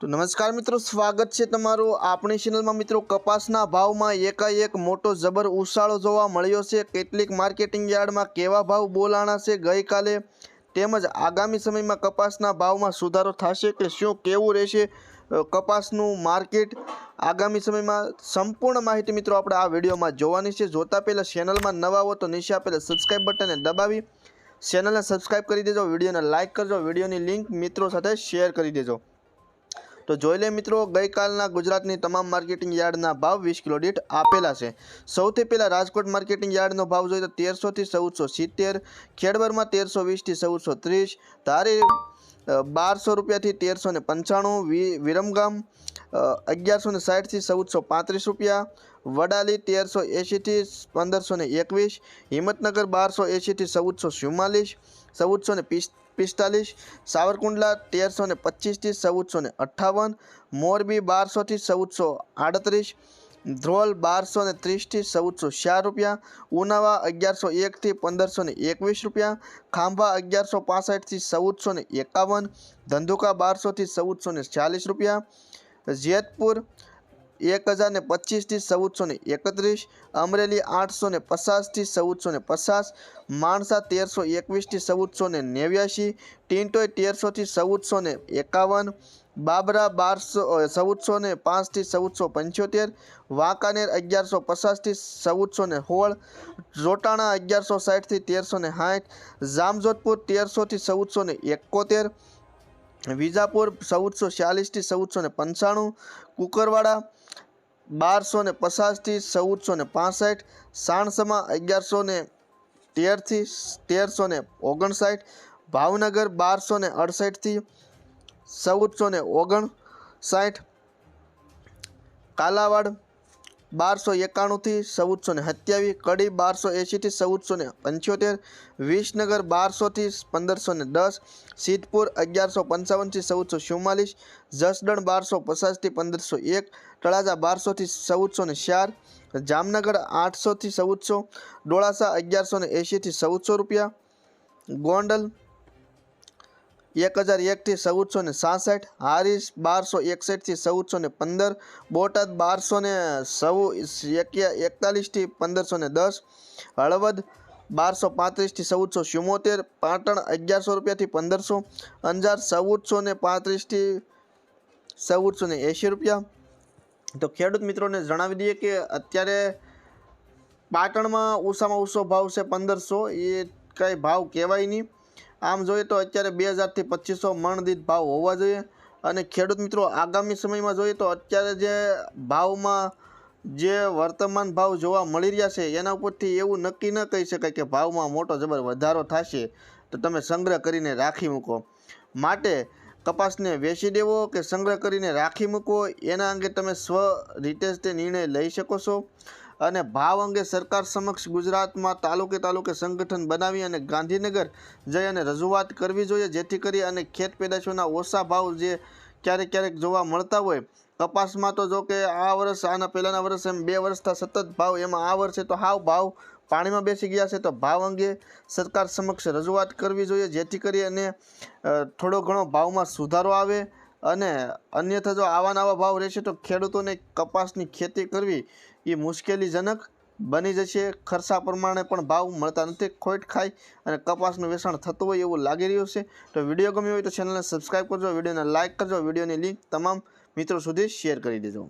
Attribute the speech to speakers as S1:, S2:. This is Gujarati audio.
S1: તો નમસ્કાર મિત્રો, સ્વાગત છે તમારું આપણી ચેનલમાં મિત્રો, કપાસના ભાવમાં એકાએક મોટો જબર ઉછાળો જોવા મળ્યો છે. કેટલીક માર્કેટિંગ યાર્ડમાં કેવા ભાવ બોલાણા છે ગઈકાલે? તેમજ આગામી સમયમાં કપાસના ભાવમાં સુધારો થશે કે શું, કેવું રહેશે કપાસનું માર્કેટ આગામી સમયમાં સંપૂર્ણ માહિતી મિત્રો આપણે આ વિડીયોમાં જોવાની છે. જોતા પહેલાં ચેનલમાં નવા હો તો નીચે આપેલા સબસ્ક્રાઈબ બટનને દબાવી ચેનલને સબસ્ક્રાઈબ કરી દેજો, વિડીયોને લાઇક કરજો, વિડીયોની લિંક મિત્રો સાથે શેર કરી દેજો. તો જોઈ લે મિત્રો, ગઈકાલના ગુજરાતની તમામ માર્કેટિંગ યાર્ડના ભાવ વીસ કિલો દીઠ આપેલા છે. સૌથી પહેલાં રાજકોટ માર્કેટિંગ યાર્ડનો ભાવ જોઈએ તો તેરસોથી ચૌદસો સિત્તેર, ખેડબરમાં તેરસો વીસથી ચૌદસો ત્રીસ, ધારી બારસો રૂપિયાથી તેરસો ને પંચાણું વિરમગામ અગિયારસો ને સાઠથી ચૌદસો પાંત્રીસ રૂપિયા વડાલી તેરસો એંશીથી પંદરસો ને એકવીસ, હિંમતનગર બારસો એંશીથી ચૌદસો ચુમ્માલીસ, ચૌદસો ને પિસ, પિસ્તાલીસ, સાવરકુંડલા તેરસો ને પચીસથી ચૌદસો ને અઠ્ઠાવન, મોરબી બારસોથી ચૌદસો આડત્રીસ, ધ્રોલ બારસો ને ત્રીસથી ચૌદસો ચાર રૂપિયા, ઉનાવા અગિયારસો એકથી પંદરસો ને એકવીસ રૂપિયા, ખાંભા અગિયારસો પાસઠથી ચૌદસો ને એકાવન, ધંધુકા બારસોથી ચૌદસો ને ચાલીસ રૂપિયા, જેતપુર એક હજાર ને પચીસથી ચૌદસો ને એકત્રીસ, અમરેલી આઠસો ને પચાસથી ચૌદસો ને પચાસ, માણસા તેરસો એકવીસથી ચૌદસો ને નેવ્યાસી ટિન્ટોય તેરસોથી ચૌદસો ને એકાવન, બાબરા બારસો ચૌદસો ને પાંચથી ચૌદસો પંચોતેર, વાંકાનેર અગિયારસો પચાસથી ચૌદસો ને સોળ જોટાણા અગિયારસો સાઠથી તેરસો ને સાઠ, જામજોધપુર તેરસોથી ચૌદસો ને એકોતેર વિજાપુર ચૌદસો છ્યાલીસથી ચૌદસો ને પંચાણું, કુકરવાડા બારસો ને પચાસથી ચૌદસો ને પાસઠ, સાણસમા અગિયારસો ને તેરથી તેરસો ને ઓગણસાઠ, ભાવનગર બારસો ને અડસઠથી ચૌદસો ને ઓગણસાઠ, કાલાવાડ બારસો એકાણુંથી ચૌદસો ને સત્યાવીસ કડી બારસો એંશીથી ચૌદસો ને પંચોતેર, વિસનગર બારસોથી પંદરસો ને દસ, સિદ્ધપુર અગિયારસો પંચાવનથી ચૌદસો ચુમ્માલીસ જસદણ બારસો પચાસથી પંદરસો એક, તળાજા બારસોથી ચૌદસો ને ચાર, જામનગર આઠસોથી ચૌદસો, ડોળાસા અગિયારસો ને એંશીથી ચૌદસો રૂપિયા, ગોંડલ એક હજાર એકથી ચૌદસો ને સાસઠ હારીસ બારસો એકસઠથી ચૌદસો ને પંદર, બોટાદ બારસો ને સૌ એકતાલીસથી પંદરસો ને દસ, હળવદ બારસો પાંત્રીસથી ચૌદસો ચુમ્મોતેર પાટણ અગિયારસો રૂપિયાથી પંદરસો, અંજાર ચૌદસો ને પાંત્રીસથી ચૌદસો ને એંશી રૂપિયા. તો ખેડૂત મિત્રોને જણાવી દઈએ કે અત્યારે પાટણમાં ઓછામાં ઓછો ભાવ છે પંદરસો, એ કાંઈ ભાવ કહેવાય નહીં. આમ જોઈએ તો અત્યારે બે હજારથી પચીસો મણ ભાવ હોવા જોઈએ. અને ખેડૂત મિત્રો, આગામી સમયમાં જોઈએ તો અત્યારે જે ભાવમાં જે વર્તમાન ભાવ જોવા મળી રહ્યા છે, એના ઉપરથી એવું નક્કી ન કહી શકાય કે ભાવમાં મોટો જબર વધારો થશે. તો તમે સંગ્રહ કરીને રાખી મૂકો. માટે કપાસને વેચી દેવો કે સંગ્રહ કરીને રાખી મૂકો એના અંગે તમે સ્વ રીતે તે નિર્ણય લઈ શકો છો. અને ભાવ અંગે સરકાર સમક્ષ ગુજરાતમાં તાલુકે તાલુકે સંગઠન બનાવી અને ગાંધીનગર જઈ અને રજૂઆત કરવી જોઈએ, જેથી કરી અને ખેત પેદાશોના ઓછા ભાવ જે ક્યારેક ક્યારેક જોવા મળતા હોય. કપાસમાં તો જો કે આ વર્ષ, આના પહેલાંના વર્ષ એમ બે વર્ષથી સતત ભાવ, એમાં આ વર્ષે તો હાવ ભાવ પાણીમાં બેસી ગયા છે. તો ભાવ અંગે સરકાર સમક્ષ રજૂઆત કરવી જોઈએ, જેથી કરી અને થોડો ઘણો ભાવમાં સુધારો આવે અને અન્યથા જો આવા નવા ભાવ રહેશે તો ખેડૂતોને કપાસની ખેતી કરવી એ મુશ્કેલીજનક બની જશે. ખર્ચા પ્રમાણે પણ ભાવ મળતા નથી. ખોટ ખાય અને કપાસનું વેચાણ થતું હોય એવું લાગી રહ્યું છે. તો વીડિયો ગમ્યો હોય તો ચેનલને સબસ્ક્રાઈબ કરજો, વિડીયોને લાઇક કરજો, વિડીયોની લિંક તમામ મિત્રો સુધી શેર કરી દેજો.